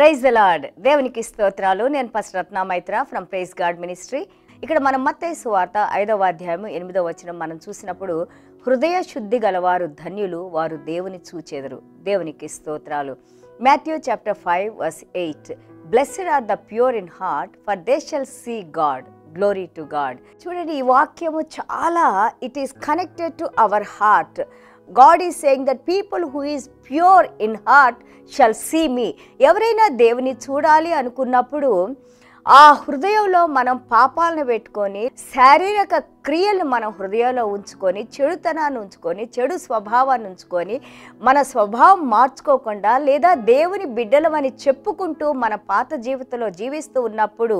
Praise the lord. దేవునికి స్తోత్రాలు. నేను first Ratna Maitra from praise God ministry ఇక్కడ మనం మత్తయి సువార్త ఐదవ అధ్యాయం ఎనిమిదవ వచనం మనం చూసినప్పుడు హృదయ శుద్ధి గలవారు ధన్యులు వారు దేవుని చూచెదరు. దేవునికి స్తోత్రాలు. Matthew chapter five verse eight blessed are the pure in heart for they shall see God glory to God చూడండి ఈ వాక్యము చాలా it is connected to our heart God is saying that people who is pure in heart shall see me ఎవరైనా దేవుని చూడాలి అనుకున్నప్పుడు ఆ హృదయంలో మనం పాపాలను పెట్టుకొని శారీరక క్రియలు మన హృదయంలో ఉంచుకొని చెడుతనాన్ని ఉంచుకొని చెడు స్వభావాన్ని ఉంచుకొని మన స్వభావం మార్చుకోకుండా లేదా దేవుని బిడ్డలమని చెప్పుకుంటూ మన పాత జీవితంలో జీవిస్తూ ఉన్నప్పుడు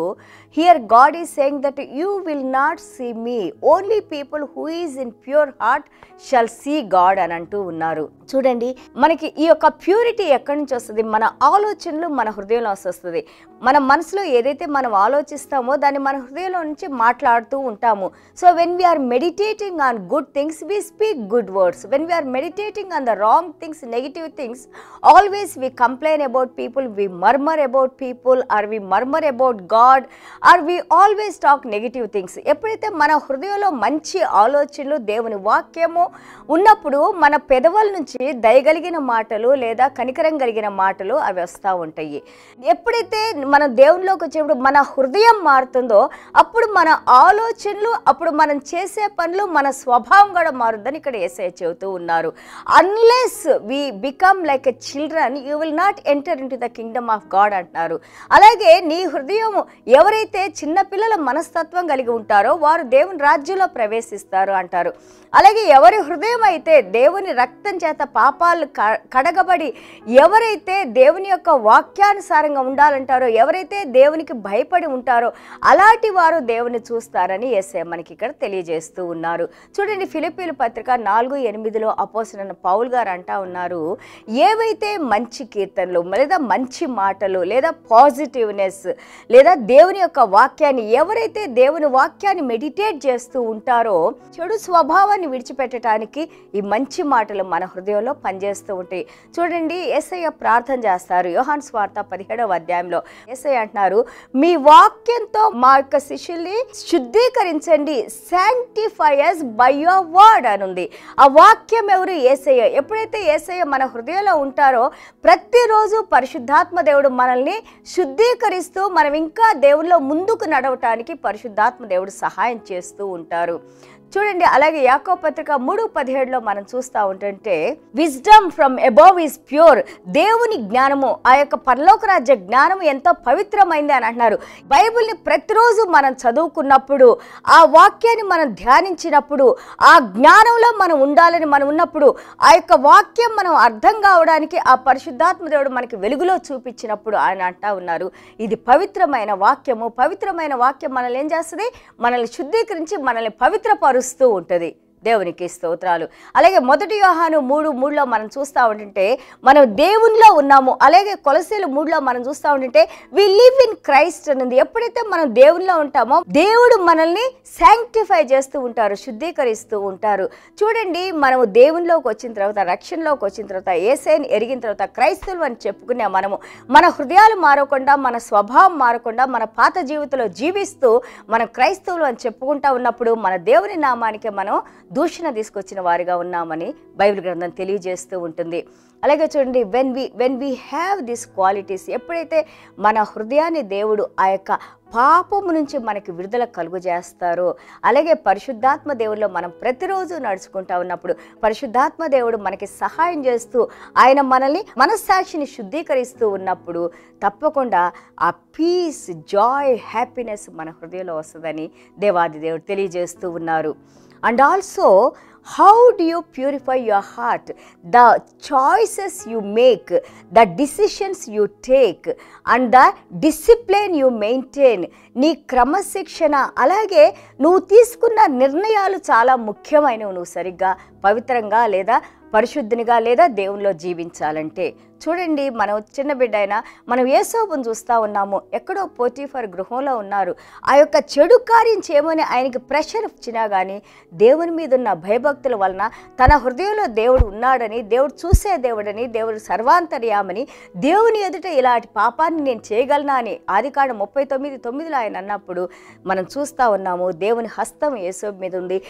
here God is saying that you will not see me only people who is in pure heart shall see God అని అంటూ ఉన్నారు. చూడండి మనకి ఈ యొక్క ప్యూరిటీ ఎక్కడి నుంచి వస్తుంది? మన ఆలోచనలు మన హృదయంలో వస్తుంది. మన మనసులో ఏదైతే మనం ఆలోచిస్తామో దాన్ని మన హృదయంలో నుంచి మాట్లాడుతూ ఉంటాము. So when we are meditating on good things we speak good words when we are meditating on the wrong things negative things always we complain about people we murmur about people or we murmur about God or we always talk negative things ఎప్పుడైతే మన హృదయంలో మంచి ఆలోచనలు దేవుని వాక్యము ఉన్నప్పుడు మన పెదవుల నుంచి దయగలిగిన మాటలు లేదా కనికరం కలిగిన మాటలు అవి వస్తూ ఉంటాయి. ఎప్పుడైతే మన దేవునిలోకి వచ్చేప్పుడు మన హృదయం మారుతుందో అప్పుడు మన ఆలోచనలు అప్పుడు మనం చేసే పనులు మన స్వభావం కూడా మారుద్దని ఇక్కడ ఏసఐ చెబుతూ ఉన్నారు. Unless we become like a children you will not enter in to the kingdom of God అంటున్నారు. అలాగే నీ హృదయం ఎవరైతే చిన్నపిల్లల మనస్తత్వం కలిగి ఉంటారో వారు దేవుని రాజ్యంలో ప్రవేశిస్తారు అంటారు. అలాగే ఎవరి హృదయం అయితే దేవుని రక్తం చేత పాపాలు కడగబడి ఎవరైతే దేవుని యొక్క వాక్యానుసారంగా ఉండాలంటారో ఎవరైతే దేవునికి భయపడి ఉంటారో అలాంటి వారు దేవుని చూస్తారని ఎస్ఏ మనకి ఇక్కడ తెలియజేస్తూ ఉన్నారు. చూడండి ఫిలిపీలు పత్రిక నాలుగు ఎనిమిదిలో అపోసిన పౌల్ గారు అంటా ఉన్నారు ఏవైతే మంచి కీర్తనలు లేదా మంచి మాటలు లేదా పాజిటివ్నెస్ లేదా దేవుని యొక్క వాక్యాన్ని ఎవరైతే దేవుని వాక్యాన్ని మెడిటేట్ చేస్తూ ఉంటారో చెడు స్వభావాన్ని విడిచిపెట్టడానికి ఈ మంచి మాటలు మన హృదయంలో పనిచేస్తూ ఉంటాయి. చూడండి ఎస్ఐ ప్రార్థన చేస్తారు. యోహాన్ స్వార్త పదిహేడవ అధ్యాయంలో ఎస్ఐ అంటున్నారు మీ వాక్యంతో మా యొక్క శిష్యుల్ని శుద్ధీకరించండి శాంటిఫైయర్స్ బై యువర్ వర్డ్ అని ఉంది ఆ వాక్యం ఎవరు? ఏసయ్య. ఎప్పుడైతే ఏసయ్య మన హృదయంలో ఉంటారో ప్రతిరోజు పరిశుద్ధాత్మ దేవుడు మనల్ని శుద్ధీకరిస్తూ మనం ఇంకా దేవుల్లో ముందుకు నడవటానికి పరిశుద్ధాత్మ దేవుడు సహాయం చేస్తూ ఉంటారు. చూడండి అలాగే యాకో పత్రిక మూడు పదిహేడులో మనం చూస్తూ ఉంటుంటే wisdom from above is pure దేవుని జ్ఞానము ఆ యొక్క పరలోక రాజ్య జ్ఞానము ఎంతో పవిత్రమైంది అని అంటున్నారు. బైబిల్ని ప్రతిరోజు మనం చదువుకున్నప్పుడు ఆ వాక్యాన్ని మనం ధ్యానించినప్పుడు ఆ జ్ఞానంలో మనం ఉండాలని మనం ఉన్నప్పుడు ఆ యొక్క వాక్యం మనం అర్థం కావడానికి ఆ పరిశుద్ధాత్మ దేవుడు మనకి వెలుగులో చూపించినప్పుడు ఆయన అంటా ఉన్నారు. ఇది పవిత్రమైన వాక్యము. పవిత్రమైన వాక్యం మనల్ని ఏం చేస్తుంది? మనల్ని శుద్ధీకరించి మనల్ని పవిత్రపరు పవిత్రపరుస్తూ ఉంటుంది. దేవునికి స్తోత్రాలు. అలాగే మొదటి యోహాను మూడు మూడులో మనం చూస్తూ ఉంటుంటే మనం దేవునిలో ఉన్నాము అలాగే కొలసీలు మూడులో మనం చూస్తూ ఉంటుంటే వి లివ్ ఇన్ క్రైస్ట్ అనేది ఎప్పుడైతే మనం దేవునిలో ఉంటామో దేవుడు మనల్ని శాంక్టిఫై చేస్తూ ఉంటారు శుద్ధీకరిస్తూ ఉంటారు. చూడండి మనము దేవునిలోకి వచ్చిన తర్వాత రక్షణలోకి వచ్చిన తర్వాత ఏసైని ఎరిగిన తర్వాత క్రైస్తవులు అని చెప్పుకునే మనము మన హృదయాలు మారకుండా మన స్వభావం మారకుండా మన పాత జీవితంలో జీవిస్తూ మనం క్రైస్తవులు అని చెప్పుకుంటా ఉన్నప్పుడు మన దేవుని నామానికి మనం దూషణ తీసుకొచ్చిన వారిగా ఉన్నామని బైబిల్ గ్రంథం తెలియజేస్తూ ఉంటుంది. అలాగే చూడండి when we when we have this qualities ఎప్పుడైతే మన హృదయాన్ని దేవుడు ఆ యొక్క పాపము నుంచి మనకి విడుదల కలుగు చేస్తారో అలాగే పరిశుద్ధాత్మ దేవుడిలో మనం ప్రతిరోజు నడుచుకుంటా ఉన్నప్పుడు పరిశుద్ధాత్మ దేవుడు మనకి సహాయం చేస్తూ ఆయన మనల్ని మనస్సాక్షిని శుద్ధీకరిస్తూ ఉన్నప్పుడు తప్పకుండా ఆ పీస్ జాయ్ హ్యాపీనెస్ మన హృదయంలో వస్తుందని దేవాది దేవుడు తెలియజేస్తూ ఉన్నారు. And also how do you purify your heart the choices you make the decisions you take and the discipline you maintain నీ క్రమశిక్షణ. అలాగే నువ్వు తీసుకున్న నిర్ణయాలు చాలా ముఖ్యమైనవి. నువ్వు సరిగ్గా పవిత్రంగా లేదా పరిశుద్ధినిగా లేదా దేవునిలో జీవించాలంటే. చూడండి మనం చిన్న బిడ్డ అయినా మనం ఏసోబుని చూస్తూ ఉన్నాము. ఎక్కడో పోటీఫర్ గృహంలో ఉన్నారు. ఆ యొక్క చెడు కార్యం చేయమని ఆయనకి ప్రెషర్ ఇచ్చినా కానీ దేవుని మీద ఉన్న భయభక్తుల వలన తన హృదయంలో దేవుడు ఉన్నాడని దేవుడు చూసే దేవుడని దేవుడు సర్వాంతర్యామని దేవుని ఎదుట ఇలాంటి పాపాన్ని నేను చేయగలనా అని ఆదికాండ ముప్పై తొమ్మిది తొమ్మిదిలో ఆయన అన్నప్పుడు మనం చూస్తూ ఉన్నాము. దేవుని హస్తం యేసోబు మీద ఉంది.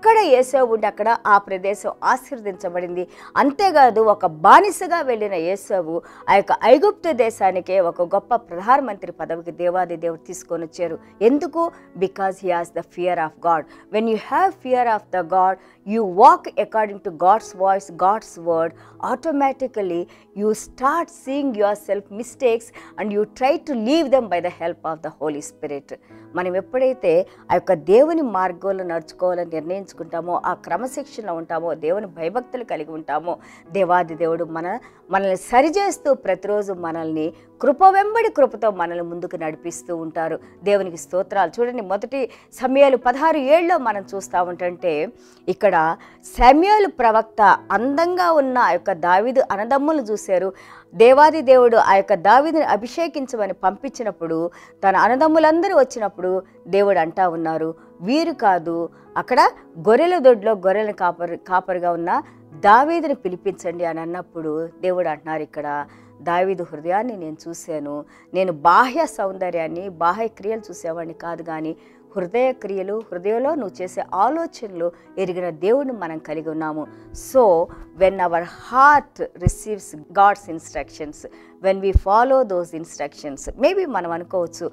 ఎక్కడ యేసోబు ఉంటే అక్కడ ఆ ప్రదేశం ఆశీర్వదించబడింది. అంతేకాదు ఒక బానిసగా వెళ్ళిన యేసోబు ఆ యొక్క ఐగుప్తు దేశానికే ఒక గొప్ప ప్రధానమంత్రి పదవికి దేవాది దేవుడు తీసుకొని వచ్చారు. ఎందుకు? Because he has the fear of God when you have fear of the God you walk according to God's voice God's word automatically you start seeing your self mistakes and you try to leave them by the help of the Holy Spirit మనం ఎప్పుడైతే ఆ యొక్క దేవుని మార్గంలో నడుచుకోవాలని నిర్ణయించుకుంటామో ఆ క్రమశిక్షణలో ఉంటామో దేవుని భయభక్తులు కలిగి ఉంటామో దేవాది దేవుడు మన మనల్ని సరిచేస్తూ ప్రతిరోజు మనల్ని కృప వెంబడి కృపతో మనల్ని ముందుకు నడిపిస్తూ ఉంటారు. దేవునికి స్తోత్రాలు. చూడండి మొదటి సమయాలు పదహారు ఏళ్ళలో మనం చూస్తూ ఉంటుంటే ఇక్కడ సమయాలు ప్రవక్త అందంగా ఉన్న ఆ యొక్క దావిదు అనదమ్ములు చూశారు. దేవాది దేవుడు ఆ యొక్క దావిదిని అభిషేకించమని పంపించినప్పుడు తన అనదమ్ములందరూ వచ్చినప్పుడు దేవుడు అంటా ఉన్నారు వీరు కాదు అక్కడ గొర్రెల దొడ్లో గొర్రెలను కాపరి కాపరిగా ఉన్న దావీదుని పిలిపించండి అని అన్నప్పుడు దేవుడు అంటున్నారు ఇక్కడ దావీదు హృదయాన్ని నేను చూశాను. నేను బాహ్య సౌందర్యాన్ని బాహ్య క్రియలు చూసేవాడిని కాదు కానీ హృదయ క్రియలు హృదయంలో నువ్వు చేసే ఆలోచనలు ఎరిగిన దేవుడిని మనం కలిగి ఉన్నాము. So when our heart receives God's instructions when we follow those instructions maybe మనం అనుకోవచ్చు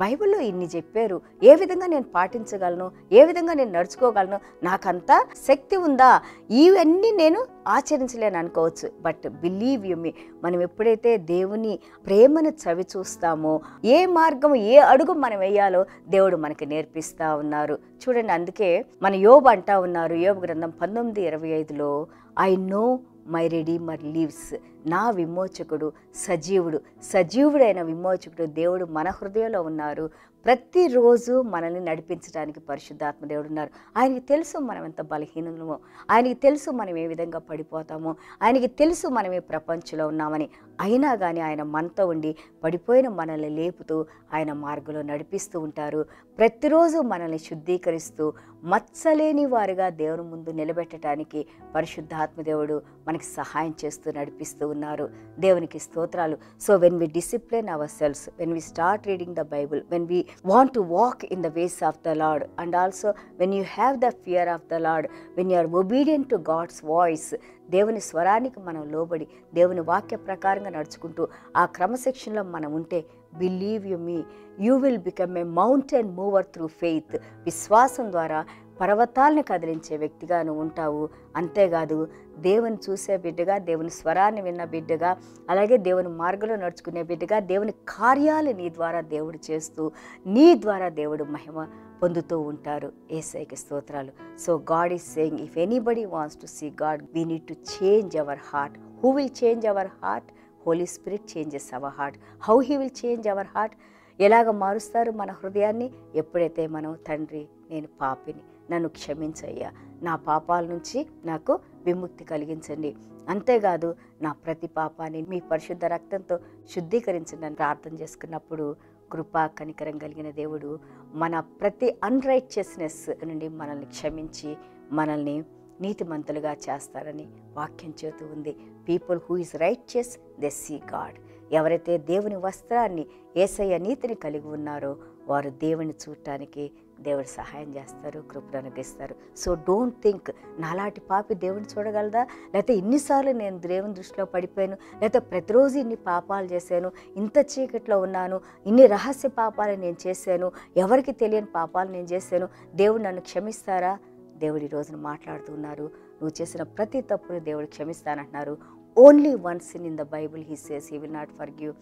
బైబిల్లో ఇన్ని చెప్పారు ఏ విధంగా నేను పాటించగలను ఏ విధంగా నేను నడుచుకోగలను నాకంతా శక్తి ఉందా? ఇవన్నీ నేను ఆచరించలేను అనుకోవచ్చు. బట్ బిలీవ్ యు మీ మనం ఎప్పుడైతే దేవుని ప్రేమను చవి చూస్తామో ఏ మార్గం ఏ అడుగు మనం వేయాలో దేవుడు మనకి నేర్పిస్తా ఉన్నారు. చూడండి అందుకే మన యోబు అంటా ఉన్నారు యోబు గ్రంథం పంతొమ్మిది ఇరవై ఐదులో I know my redeemer lives. నా విమోచకుడు సజీవుడు. సజీవుడైన విమోచకుడు దేవుడు మన హృదయంలో ఉన్నారు. ప్రతిరోజు మనల్ని నడిపించడానికి పరిశుద్ధాత్మదేవుడు ఉన్నారు. ఆయనకి తెలుసు మనం ఎంత బలహీనమో ఆయనకి తెలుసు మనం ఏ విధంగా పడిపోతామో ఆయనకి తెలుసు మనం ఏ ప్రపంచంలో ఉన్నామని. అయినా కానీ ఆయన మనతో ఉండి పడిపోయిన మనల్ని లేపుతూ ఆయన మార్గంలో నడిపిస్తూ ఉంటారు. ప్రతిరోజు మనల్ని శుద్ధీకరిస్తూ మచ్చలేని వారిగా దేవుని ముందు నిలబెట్టడానికి పరిశుద్ధాత్మదేవుడు మనకి సహాయం చేస్తూ నడిపిస్తూ ఉన్నారు. దేవునికి స్తోత్రాలు. So when we discipline our selves when we start reading the Bible when we want to walk in the ways of the lord and also when you have the fear of the lord when you are obedient to God's voice దేవుని స్వరానికి మనం లోబడి దేవుని వాక్య ప్రకారంగా నడుచుకుంటూ ఆ క్రమశిక్షణలో మనం ఉంటే believe you me you will become a mountain mover through faith విశ్వాసం ద్వారా పర్వతాలను కదిలించే వ్యక్తిగా నువ్వు ఉంటావు. అంతేకాదు దేవుని చూసే బిడ్డగా దేవుని స్వరాన్ని విన్న బిడ్డగా అలాగే దేవుని మార్గంలో నడుచుకునే బిడ్డగా దేవుని కార్యాలు నీ ద్వారా దేవుడు చేస్తూ నీ ద్వారా దేవుడు మహిమ పొందుతూ ఉంటారు. ఏసైకి స్తోత్రాలు. So God is saying if anybody wants to see God we need to change our heart who will change our heart Holy Spirit changes our heart how he will change our heart ఎలాగ మారుస్తారు మన హృదయాన్ని? ఎప్పుడైతే మనం తండ్రి నేను పాపిని నన్ను క్షమించయ్యా. నా పాపాల నుంచి నాకు విముక్తి కలిగించండి. అంతేకాదు నా ప్రతి పాపాన్ని మీ పరిశుద్ధ రక్తంతో శుద్ధీకరించండి అని ప్రార్థన చేసుకున్నప్పుడు కృపా కనికరం కలిగిన దేవుడు మన ప్రతి అన్రైచియస్నెస్ నుండి మనల్ని క్షమించి మనల్ని నీతిమంతులుగా చేస్తారని వాక్యం చేతూ ఉంది. People who is righteous they see God ఎవరైతే దేవుని వస్త్రాన్ని ఏసయ్య నీతిని కలిగి ఉన్నారో వారు దేవుని చూడటానికి దేవుడు సహాయం చేస్తారు కృపను అనుగ్రహిస్తారు. సో డోంట్ థింక్ నాలాంటి పాపి దేవుని చూడగలదా? లేకపోతే ఇన్నిసార్లు నేను దేవుని దృష్టిలో పడిపోయాను లేకపోతే ప్రతిరోజు ఇన్ని పాపాలు చేశాను ఇంత చీకట్లో ఉన్నాను ఇన్ని రహస్య పాపాలు నేను చేశాను ఎవరికి తెలియని పాపాలు నేను చేశాను దేవుడు నన్ను క్షమిస్తారా? దేవుడు ఈ రోజున మాట్లాడుతున్నారు నువ్వు చేసిన ప్రతి తప్పును దేవుడు క్షమిస్తానంటున్నారు. Only once in in the Bible he says he will not forgive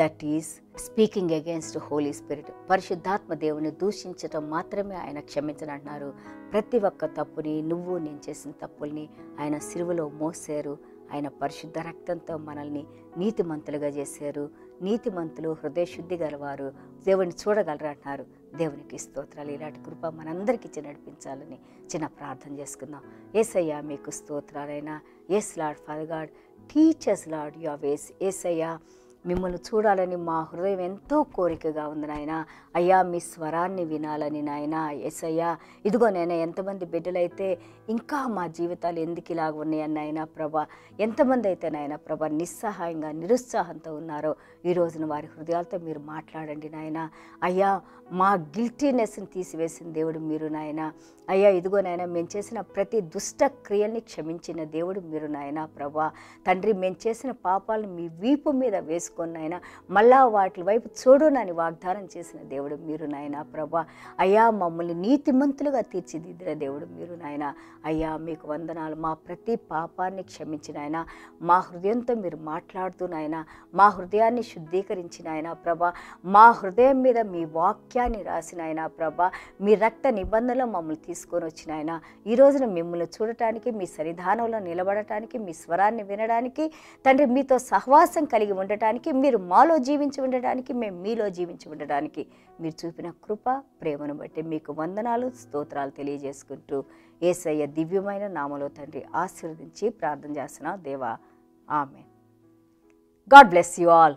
that is speaking against Holy Spirit పరిశుద్ధాత్మ దేవుని దూషించటం మాత్రమే ఆయన క్షమించనంటున్నారు ప్రతి ఒక్క తప్పుని నువ్వు నేను చేసిన తప్పుల్ని ఆయన సిరువులో మోసారు ఆయన పరిశుద్ధ రక్తంతో మనల్ని నీతిమంతులుగా చేశారు. నీతిమంతులు హృదయశుద్ధి గలవారు. దేవుని చూడగలరు అంటున్నారు. దేవునికి స్తోత్రాలు. ఇలాంటి కృప మనందరికీ ఇచ్చి నడిపించాలని చిన్న ప్రార్థన చేసుకుందాం. ఏసయ్యా మీకు స్తోత్రాలైనా. Yes lord father God teach us lord your ways ఏసయ్యా మిమ్మల్ని చూడాలని మా హృదయం ఎంతో కోరికగా ఉంది నాయన. అయ్యా మీ స్వరాన్ని వినాలని నాయన. ఎస్ అయ్యా ఇదిగో నేను ఎంతమంది బిడ్డలైతే ఇంకా మా జీవితాలు ఎందుకు ఇలాగ ఉన్నాయని నాయన ప్రభ. ఎంతమంది అయితే నాయన ప్రభా నిస్సహాయంగా నిరుత్సాహంతో ఉన్నారో ఈ రోజున వారి హృదయాలతో మీరు మాట్లాడండి నాయన. అయ్యా మా గిల్టీనెస్ని తీసివేసిన దేవుడు మీరు నాయన. అయ్యా ఇదిగో నాయన మేము చేసిన ప్రతి దుష్ట క్రియల్ని క్షమించిన దేవుడు మీరు నాయన ప్రభా. తండ్రి మేము చేసిన పాపాలను మీ వీపు మీద వేసుకొని నాయన మళ్ళా వాటి వైపు చూడునని వాగ్దానం చేసిన దేవుడు మీరు నాయన ప్రభా. అయ్యా మమ్మల్ని నీతిమంతులుగా తీర్చిదిద్దిన దేవుడు మీరు నాయన. అయ్యా మీకు వందనాలు. మా ప్రతి పాపాన్ని క్షమించిన ఆయన మా హృదయంతో మీరు మాట్లాడుతూ నాయన. మా హృదయాన్ని శుద్ధీకరించిన ఆయన ప్రభా. మా హృదయం మీద మీ వాక్యాన్ని రాసిన ఆయన ప్రభా. మీ రక్త నిబంధనలు మమ్మల్ని తీసుకొని వచ్చిన ఆయన ఈ రోజున మిమ్మల్ని చూడటానికి మీ సన్నిధానంలో నిలబడటానికి మీ స్వరాన్ని వినడానికి తండ్రి మీతో సహవాసం కలిగి ఉండటానికి మీరు మాలో జీవించి ఉండడానికి మేము మీలో జీవించి ఉండడానికి మీరు చూపిన కృప ప్రేమను బట్టి మీకు వందనాలు స్తోత్రాలు తెలియజేసుకుంటూ ఏసయ్య దివ్యమైన నామలో తండ్రి ఆశీర్వదించి ప్రార్థన చేస్తున్నాం. దేవా ఆమె గాడ్ బ్లెస్ యు ఆల్.